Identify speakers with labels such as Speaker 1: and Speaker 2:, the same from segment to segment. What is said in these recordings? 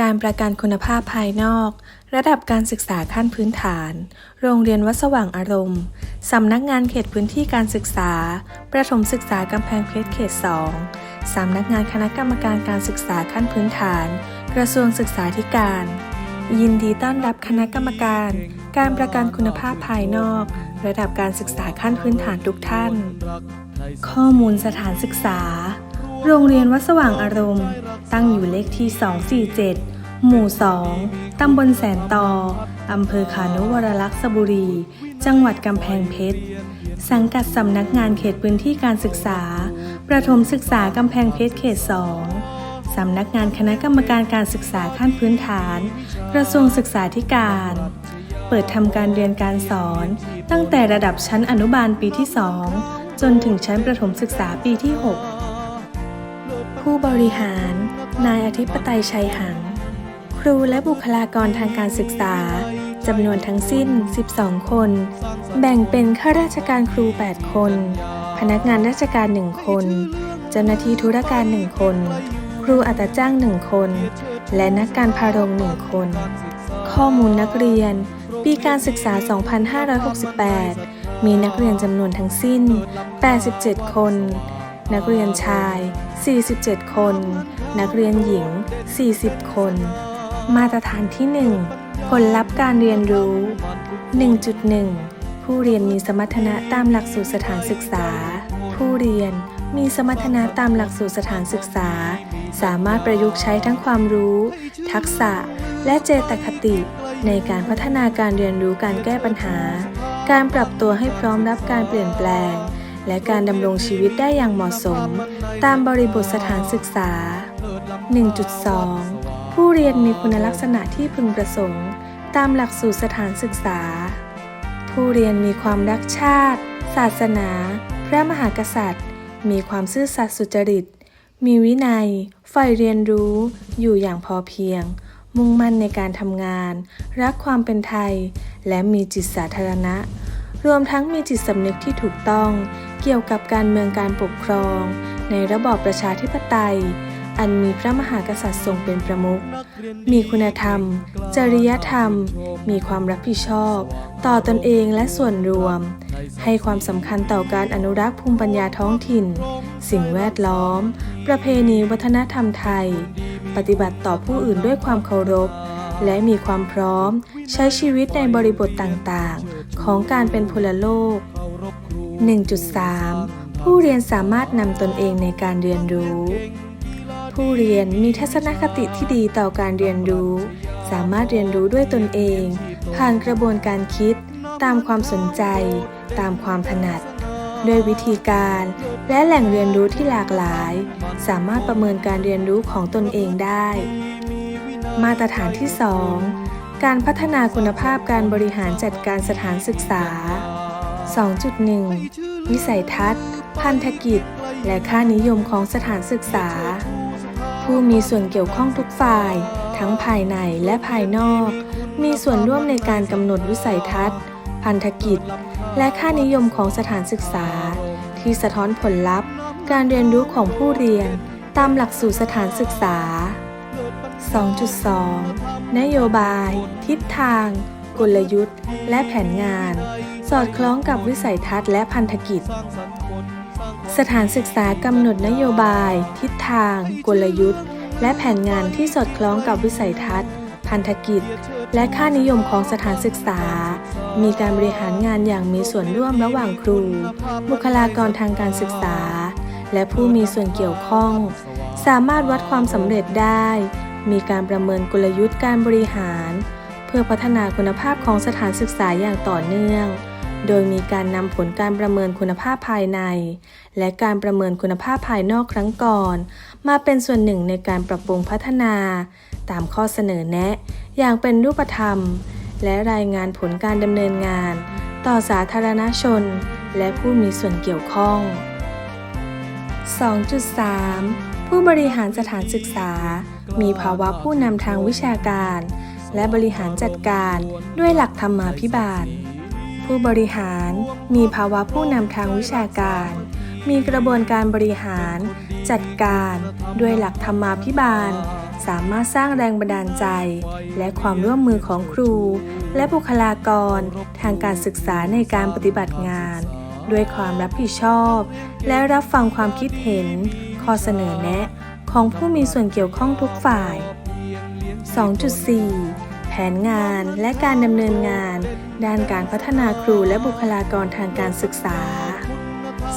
Speaker 1: การประกันคุณภาพภายนอก ระดับการศึกษาขั้นพื้นฐาน โรงเรียนวัดสว่างอารมณ์ สำนักงานเขตพื้นที่การศึกษา ประถมศึกษากำแพงเพชรเขต 2 สำนักงานคณะกรรมการการศึกษาขั้นพื้นฐาน กระทรวงศึกษาธิการ ยินดีต้อนรับคณะกรรมการ การประกันคุณภาพภายนอก ระดับการศึกษาขั้นพื้นฐานทุกท่าน ข้อมูลสถานศึกษา โรงเรียนวัดสว่างอารมณ์ ตั้งอยู่เลขที่ 247 หมู่ 2 ตำบลแสนตอ อำเภอขานุวรลักษบุรี จังหวัดกำแพงเพชร สังกัดสำนักงานเขตพื้นที่การศึกษา ประถมศึกษากำแพงเพชรเขต 2 สำนักงานคณะกรรมการการศึกษาขั้นพื้นฐาน กระทรวงศึกษาธิการ เปิดทำการเรียนการสอน ตั้งแต่ระดับชั้นอนุบาลปีที่ 2 จนถึงชั้นประถมศึกษาปีที่ 6 ผู้บริหาร นายอธิปไตยชัยหัง ครูและบุคลากรทางการศึกษาจำนวนทั้งสิ้น 12 คน แบ่งเป็นข้าราชการครู 8 คน พนักงานราชการ 1 คน เจ้าหน้าที่ธุรการ 1 คน ครูอัตราจ้าง 1 คน และนักการพารง 1 คน ข้อมูลนักเรียน ปีการศึกษา 2568 มีนักเรียนจำนวนทั้งสิ้น 87 คน นักเรียนชาย 47 คน นักเรียนหญิง 40 คน มาตรฐานที่ 1 ผลลัพธ์การเรียนรู้ 1.1 ผู้เรียนมีสมรรถนะตามหลักสูตรสถานศึกษา ผู้เรียนมีสมรรถนะตามหลักสูตรสถานศึกษา สามารถประยุกต์ใช้ทั้งความรู้ ทักษะ และเจตคติ ในการพัฒนาการเรียนรู้การแก้ปัญหา การปรับตัวให้พร้อมรับการเปลี่ยนแปลง และการดำรงชีวิตได้อย่างเหมาะสม ตามบริบทสถานศึกษา 1.2 ผู้เรียนมีคุณลักษณะที่พึงประสงค์ ตามหลักสูตรสถานศึกษา ผู้เรียนมีความรักชาติ ศาสนา พระมหากษัตริย์ มีความซื่อสัตย์สุจริต มีวินัยใฝ่เรียนรู้ อยู่อย่างพอเพียง มุ่งมั่นในการทำงาน รักความเป็นไทย และมีจิตสาธารณะ รวมทั้งมีจิตสำนึกที่ถูกต้อง เกี่ยวกับการเมืองการปกครอง ในระบอบประชาธิปไตย อันมีพระมหากษัตริย์ทรงเป็นประมุข มีคุณธรรม จริยธรรม มีความรับผิดชอบ ต่อตนเองและส่วนรวม ให้ความสำคัญต่อการอนุรักษ์ภูมิปัญญาท้องถิ่น สิ่งแวดล้อม ประเพณีวัฒนธรรมไทย ปฏิบัติต่อผู้อื่นด้วยความเคารพ และมีความพร้อม ใช้ชีวิตในบริบทต่างๆ ของการเป็นพลโลก 1.3 ผู้เรียนสามารถนำตนเองในการเรียนรู้ ผู้เรียนมีทัศนคติที่ดีต่อการเรียนรู้ สามารถเรียนรู้ด้วยตนเอง ผ่านกระบวนการคิด ตามความสนใจ ตามความถนัดด้วยวิธีการและแหล่งเรียนรู้ที่หลากหลาย สามารถประเมินการเรียนรู้ของตนเองได้ มาตรฐานที่ 2 การพัฒนาคุณภาพการบริหารจัดการสถานศึกษา 2.1 วิสัยทัศน์ พันธกิจ และค่านิยมของสถานศึกษา ผู้มีส่วนเกี่ยวข้องทุกฝ่าย ทั้งภายในและภายนอก มีส่วนร่วมในการกำหนดวิสัยทัศน์ พันธกิจ และค่านิยมของสถานศึกษา ที่สะท้อนผลลัพธ์ การเรียนรู้ของผู้เรียน ตามหลักสูตรสถานศึกษา 2.2 นโยบาย ทิศทาง กลยุทธ์ และแผนงาน สอดคล้องกับวิสัยทัศน์และพันธกิจ สถานศึกษากำหนดนโยบาย ทิศทาง กลยุทธ์ และแผนงานที่สอดคล้องกับวิสัยทัศน์ พันธกิจ และค่านิยมของสถานศึกษา มีการบริหารงานอย่างมีส่วนร่วมระหว่างครู บุคลากรทางการศึกษา และผู้มีส่วนเกี่ยวข้อง สามารถวัดความสำเร็จได้ มีการประเมินกลยุทธ์การบริหาร เพื่อพัฒนาคุณภาพของสถานศึกษาอย่างต่อเนื่อง โดยมีการนำผลการประเมินคุณภาพภายใน และการประเมินคุณภาพภายนอกครั้งก่อน มาเป็นส่วนหนึ่งในการปรับปรุงพัฒนา ตามข้อเสนอแนะ อย่างเป็นรูปธรรม และรายงานผลการดำเนินงาน ต่อสาธารณชน และผู้มีส่วนเกี่ยวข้อง 2.3 ผู้บริหารสถานศึกษา มีภาวะผู้นำทางวิชาการ และบริหารจัดการด้วยหลักธรรมาภิบาล ผู้บริหารมีภาวะผู้นำทางวิชาการ มีกระบวนการบริหาร จัดการด้วยหลักธรรมาภิบาล สามารถสร้างแรงบันดาลใจ และความร่วมมือของครู และบุคลากร ทางการศึกษาในการปฏิบัติงาน ด้วยความรับผิดชอบ และรับฟังความคิดเห็น ข้อเสนอแนะ ของผู้มีส่วนเกี่ยวข้องทุกฝ่าย 2.4 แผนงานและการดำเนินงาน ด้านการพัฒนาครูและบุคลากรทางการศึกษา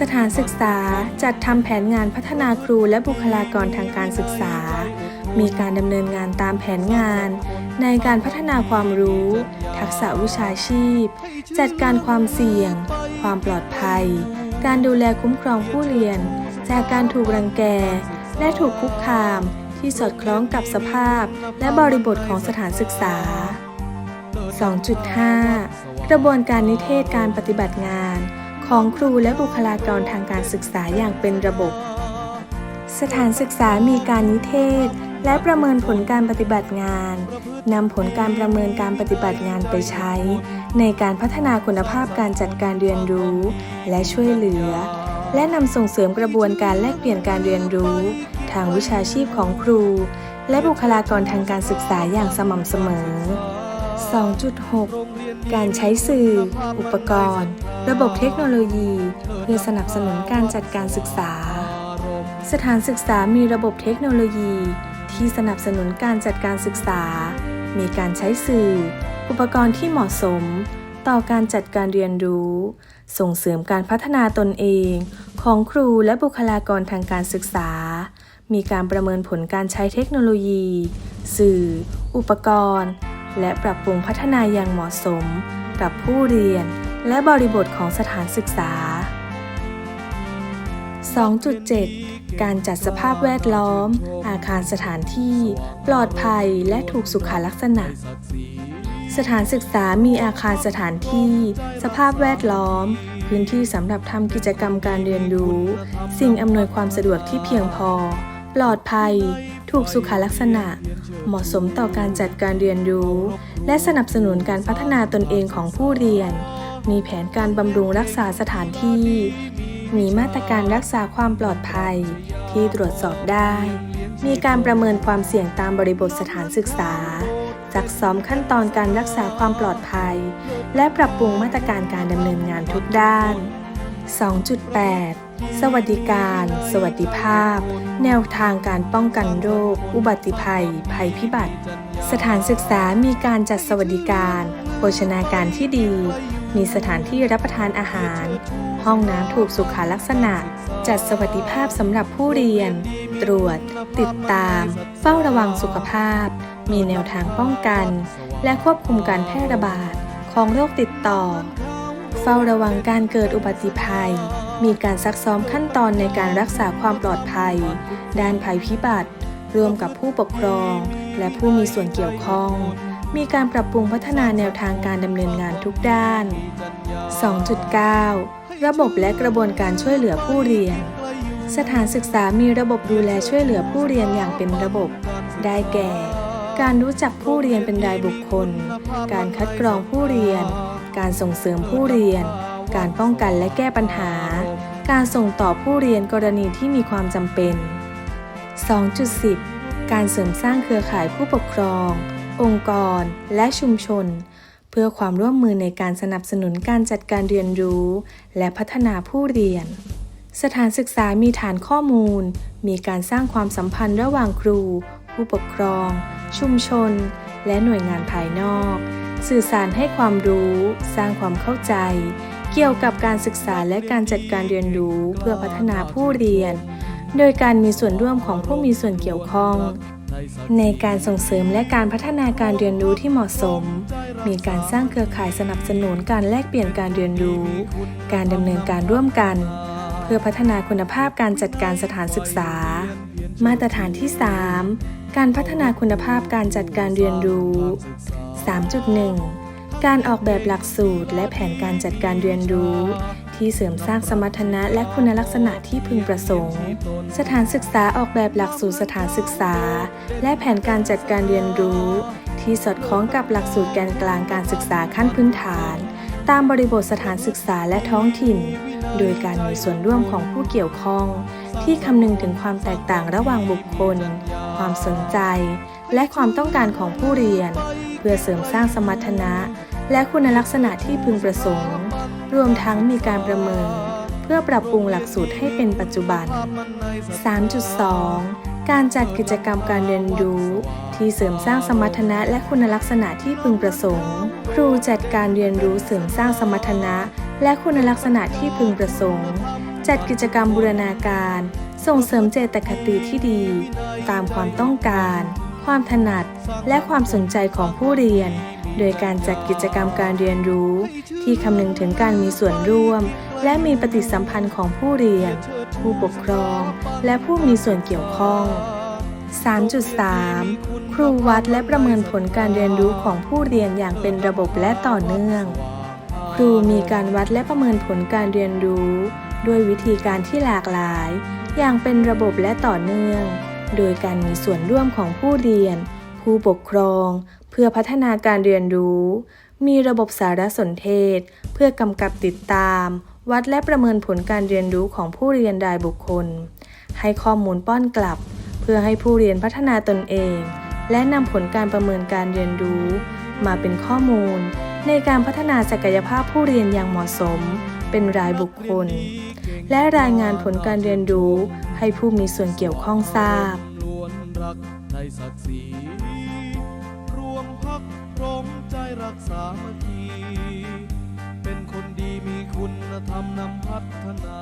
Speaker 1: สถานศึกษาจัดทำแผนงานพัฒนาครูและบุคลากรทางการศึกษา มีการดำเนินงานตามแผนงาน ในการพัฒนาความรู้ ทักษะวิชาชีพ จัดการความเสี่ยง ความปลอดภัย การดูแลคุ้มครองผู้เรียน จากการถูกรังแก และถูกคุกคามที่สอดคล้องกับสภาพและบริบทของสถานศึกษา 2.5 กระบวนการนิเทศการปฏิบัติงาน ของครูและบุคลากรทางการศึกษาอย่างเป็นระบบ สถานศึกษามีการนิเทศ และประเมินผลการปฏิบัติงานนำผลการประเมินการปฏิบัติงานไปใช้ ในการพัฒนาคุณภาพการจัดการเรียนรู้ และช่วยเหลือ และนำส่งเสริมกระบวนการแลกเปลี่ยนการเรียนรู้ ทางวิชาชีพของครู และบุคลากรทางการศึกษาอย่างสม่ำเสมอ 2.6 การใช้สื่อ อุปกรณ์ ระบบเทคโนโลยี เพื่อสนับสนุนการจัดการศึกษา สถานศึกษามีระบบเทคโนโลยี ที่สนับสนุนการจัดการศึกษา มีการใช้สื่อ อุปกรณ์ที่เหมาะสม ต่อการจัดการเรียนรู้ ส่งเสริมการพัฒนาตนเอง ของครูและบุคลากรทางการศึกษา มีการประเมินผลการใช้เทคโนโลยี สื่อ อุปกรณ์ และปรับปรุงพัฒนาอย่างเหมาะสม กับผู้เรียน และบริบทของสถานศึกษา 2.7 การจัดสภาพแวดล้อม อาคารสถานที่ ปลอดภัยและถูกสุขลักษณะ สถานศึกษามีอาคารสถานที่ สภาพแวดล้อม พื้นที่สำหรับทำกิจกรรมการเรียนรู้ สิ่งอำนวยความสะดวกที่เพียงพอ ปลอดภัย ถูกสุขลักษณะ เหมาะสมต่อการจัดการเรียนรู้ และสนับสนุนการพัฒนาตนเองของผู้เรียน มีแผนการบำรุงรักษาสถานที่ มีมาตรการรักษาความปลอดภัย ที่ตรวจสอบได้ มีการประเมินความเสี่ยงตามบริบทสถานศึกษา ซักซ้อมขั้นตอนการรักษาความปลอดภัย และปรับปรุงมาตรการการดำเนินงานทุกด้าน 2.8 สวัสดิการ สวัสดิภาพ แนวทางการป้องกันโรค อุบัติภัย ภัยพิบัติ สถานศึกษามีการจัดสวัสดิการ โภชนาการที่ดี มีสถานที่รับประทานอาหาร ห้องน้ำถูกสุขลักษณะ จัดสวัสดิภาพสำหรับผู้เรียน ตรวจ ติดตาม เฝ้าระวังสุขภาพ มีแนวทางป้องกัน และควบคุมการแพร่ระบาดของโรคติดต่อ เฝ้าระวังการเกิดอุบัติภัย มีการซักซ้อมขั้นตอนในการรักษาความปลอดภัย ด้านภัยพิบัติรวมกับผู้ปกครอง และผู้มีส่วนเกี่ยวข้อง มีการปรับปรุงพัฒนาแนวทางการดำเนินงานทุกด้าน 2.9 ระบบและกระบวนการช่วยเหลือผู้เรียน สถานศึกษามีระบบดูแลช่วยเหลือผู้เรียนอย่างเป็นระบบ ได้แก่ การรู้จักผู้เรียนเป็นรายบุคคล การคัดกรองผู้เรียน การส่งเสริมผู้เรียน การป้องกันและแก้ปัญหา การส่งต่อผู้เรียนกรณีที่มีความจำเป็น 2.10 การเสริมสร้างเครือข่ายผู้ปกครอง องค์กร และชุมชน เพื่อความร่วมมือในการสนับสนุนการจัดการเรียนรู้ และพัฒนาผู้เรียน สถานศึกษามีฐานข้อมูล มีการสร้างความสัมพันธ์ระหว่างครู ผู้ปกครอง ชุมชน และหน่วยงานภายนอก สื่อสารให้ความรู้ สร้างความเข้าใจ เกี่ยวกับการศึกษาและการจัดการเรียนรู้เพื่อพัฒนาผู้เรียน โดยการมีส่วนร่วมของผู้มีส่วนเกี่ยวข้อง ในการส่งเสริมและการพัฒนาการเรียนรู้ที่เหมาะสม มีการสร้างเครือข่ายสนับสนุนการแลกเปลี่ยนการเรียนรู้ การดำเนินการร่วมกัน เพื่อพัฒนาคุณภาพการจัดการสถานศึกษา มาตรฐานที่ 3 การพัฒนาคุณภาพการจัดการเรียนรู้ 3.1 การออกแบบหลักสูตรและแผนการจัดการเรียนรู้ ที่เสริมสร้างสมรรถนะและคุณลักษณะที่พึงประสงค์ สถานศึกษาออกแบบหลักสูตรสถานศึกษา และแผนการจัดการเรียนรู้ ที่สอดคล้องกับหลักสูตรแกนกลางการศึกษาขั้นพื้นฐาน ตามบริบทสถานศึกษาและท้องถิ่น โดยการมีส่วนร่วมของผู้เกี่ยวข้อง ที่คำนึงถึงความแตกต่างระหว่างบุคคล ความสนใจ และความต้องการของผู้เรียน เพื่อเสริมสร้างสมรรถนะ และคุณลักษณะที่พึงประสงค์ รวมทั้งมีการประเมิน เพื่อปรับปรุงหลักสูตรให้เป็นปัจจุบัน 3.2การจัดกิจกรรมการเรียนรู้ ที่เสริมสร้างสมรรถนะและคุณลักษณะที่พึงประสงค์ ครูจัดการเรียนรู้เสริมสร้างสมรรถนะ และคุณลักษณะที่พึงประสงค์ จัดกิจกรรมบูรณาการ ส่งเสริมเจตคติที่ดี ตามความต้องการ ความถนัด และความสนใจของผู้เรียน โดยการจัดกิจกรรมการเรียนรู้ ที่คำนึงถึงการมีส่วนร่วม และมีปฏิสัมพันธ์ของผู้เรียน ผู้ปกครอง และผู้มีส่วนเกี่ยวข้อง 3.3 ครูวัดและประเมินผลการเรียนรู้ของผู้เรียนอย่างเป็นระบบและต่อเนื่อง ครูมีการวัดและประเมินผลการเรียนรู้ ด้วยวิธีการที่หลากหลาย อย่างเป็นระบบและต่อเนื่อง โดยการมีส่วนร่วมของผู้เรียน ผู้ปกครอง เพื่อพัฒนาการเรียนรู้ มีระบบสารสนเทศ เพื่อกำกับติดตาม วัดและประเมินผลการเรียนรู้ของผู้เรียนรายบุคคล ให้ข้อมูลป้อนกลับ เพื่อให้ผู้เรียนพัฒนาตนเอง และนำผลการประเมินการเรียนรู้ มาเป็นข้อมูล ในการพัฒนาศักยภาพผู้เรียนอย่างเหมาะสม เป็นรายบุคคล และรายงานผลการเรียนรู้ให้ผู้มีส่วนเกี่ยวข้องทราบ
Speaker 2: รวมพักรมใจรักษามัคคีเป็นคนดีมีคุณธรรมนำพัฒนา